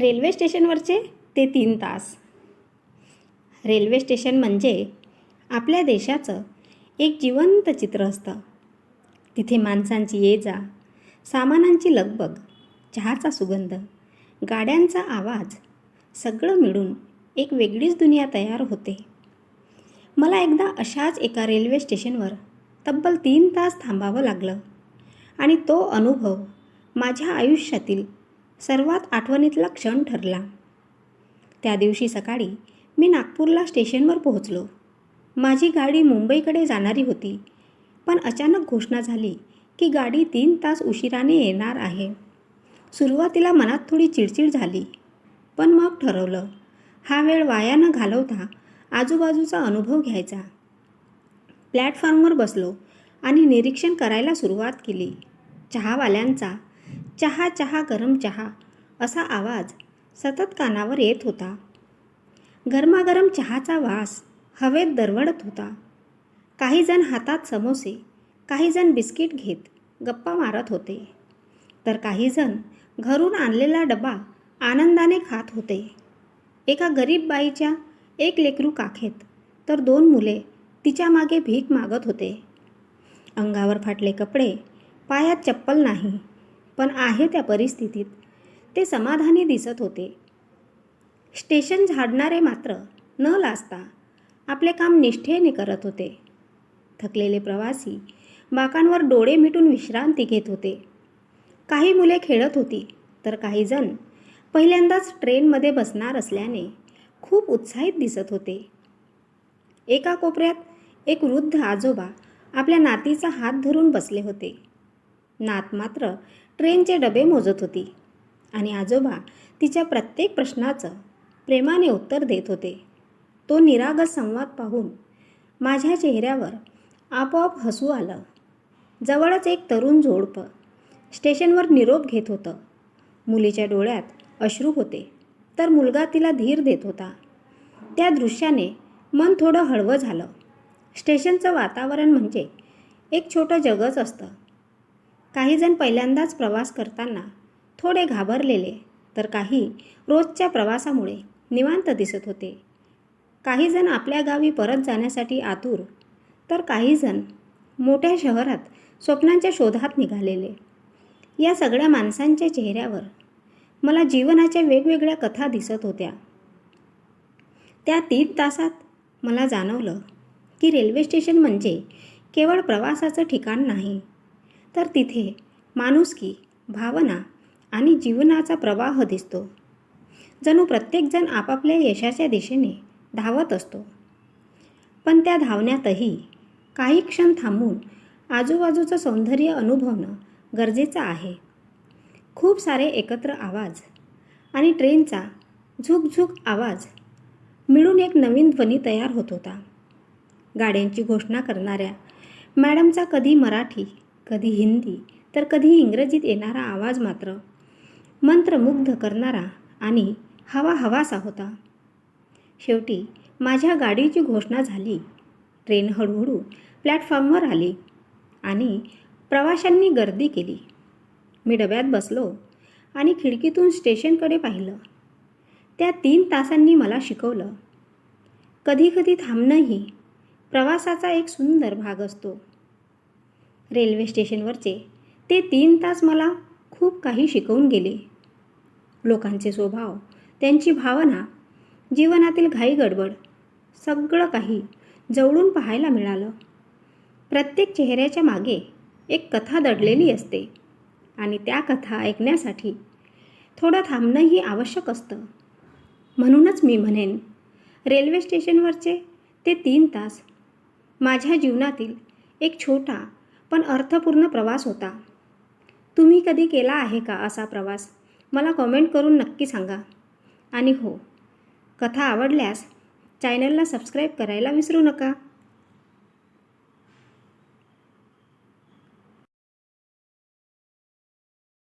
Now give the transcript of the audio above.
Railway स्टेशनवरचे ते तीन तास. रेल्वे स्टेशन म्हणजे आपल्या देशाचं एक जिवंत चित्र असतं. तिथे माणसांची ये जा सामानांची लगबग चहाचा सुगंध गाड्यांचा आवाज सगळं मिळून एक वेगळीच दुनिया तयार होते. मला एकदा अशाच एका रेल्वे स्टेशनवर तब्बल तीन तास थांबावं लागलं आणि तो अनुभव माझ्या आयुष्यातील सर्वात आठवणीतला क्षण ठरला. त्या दिवशी सकाळी मी नागपूरला स्टेशनवर पोहोचलो. माझी गाडी मुंबईकडे जाणारी होती पण अचानक घोषणा झाली की गाडी तीन तास उशिराने येणार आहे. सुरुवातीला मनात थोडी चिडचिड झाली पण मग ठरवलं. हा वेळ वाया न घालवता आजूबाजूचा अनुभव घ्यायचा. प्लॅटफॉर्मवर बसलो आणि निरीक्षण करायला सुरुवात केली. चहावाल्यांचा चहा चहा गरम चहा असा आवाज सतत कानावर येत होता. गरमागरम चहाचा वास हवेत दरवळत होता. काहीजण हातात समोसे काहीजण बिस्किट घेत गप्पा मारत होते. तर काहीजण घरून आणलेला डबा आनंदाने खात होते. एका गरीब बाईच्या एक लेकरू काखेत तर दोन मुले तिच्यामागे भीक मागत होते. अंगावर फाटले कपडे पायात चप्पल नाही पण आहे त्या परिस्थितीत. ते समाधानी दिसत होते. स्टेशन झाडणारे मात्र न लाजता आपले काम निष्ठेने करत होते. थकलेले प्रवासी बाकांवर डोळे मिटून विश्रांती घेत होते. काही मुले खेळत होती तर काही जण पहिल्यांदाच ट्रेनमध्ये बसणार असल्याने खूप उत्साहित दिसत होते. एका कोपऱ्यात एक वृद्ध आजोबा आपल्या नातीचा हात धरून बसले होते. नात मात्र ट्रेनचे डबे मोजत होती. आणि आजोबा तिच्या प्रत्येक प्रश्नाचं प्रेमाने उत्तर देत होते. तो निरागस संवाद पाहून माझ्या चेहऱ्यावर आपोआप हसू आलं. जवळच एक तरुण जोडपं स्टेशनवर निरोप घेत होतं. मुलीच्या डोळ्यात अश्रू होते. तर मुलगा तिला धीर देत होता. त्या दृश्याने मन थोडं हळवं झालं. स्टेशनचं वातावरण म्हणजे एक छोटं जगच असतं. काही जण पहिल्यांदाच प्रवास करताना थोडे घाबरलेले तर काही रोजच्या प्रवासामुळे निवांत दिसत होते. काही जण आपल्या गावी परत जाण्यासाठी आतुर तर काही जण मोठ्या शहरात स्वप्नांच्या शोधात निघालेले. या सगळ्या माणसांच्या चेहऱ्यावर मला जीवनाच्या वेगवेगळ्या कथा दिसत होत्या. त्या तीन तासात मला जाणवलं की रेल्वे स्टेशन म्हणजे केवळ प्रवासाचं ठिकाण नाही तर तिथे माणुसकी भावना आणि जीवनाचा प्रवाह दिसतो. जणू प्रत्येकजण आपापल्या यशाच्या दिशेने धावत असतो. पण त्या धावण्यातही काही क्षण थांबून आजूबाजूचं सौंदर्य अनुभवणं गरजेचं आहे. खूप सारे एकत्र आवाज आणि ट्रेनचा झुकझुक आवाज मिळून एक नवीन ध्वनी तयार होत होता. गाड्यांची घोषणा करणाऱ्या मॅडमचा कधी मराठी कधी हिंदी तर कधी इंग्रजीत येणारा आवाज मात्र. मंत्रमुग्ध करणारा आणि हवा हवासा होता. शेवटी माझ्या गाडीची घोषणा झाली. ट्रेन हळूहळू प्लॅटफॉर्मवर आली आणि प्रवाशांनी गर्दी केली. मी डब्यात बसलो आणि खिडकीतून स्टेशनकडे पाहिलं. त्या तीन तासांनी मला शिकवलं. कधीकधी थांबणंही प्रवासाचा एक सुंदर भाग असतो. रेल्वे स्टेशनवरचे. ते तीन तास मला खूप काही शिकवून गेले. लोकांचे स्वभाव त्यांची भावना जीवनातील घाई गडबड सगळं काही जवळून पाहायला मिळालं. प्रत्येक चेहऱ्याच्या मागे एक कथा दडलेली असते आणि त्या कथा ऐकण्यासाठी थोडं थांबणंही आवश्यक असतं. म्हणूनच मी म्हणेन रेल्वे स्टेशनवरचे ते तीन तास माझ्या जीवनातील एक छोटा पण अर्थपूर्ण प्रवास होता. तुम्ही कधी केला आहे का असा प्रवास? मला कॉमेंट करून नक्की सांगा. आणि हो कथा आवडल्यास चॅनलला सबस्क्राईब करायला विसरू नका.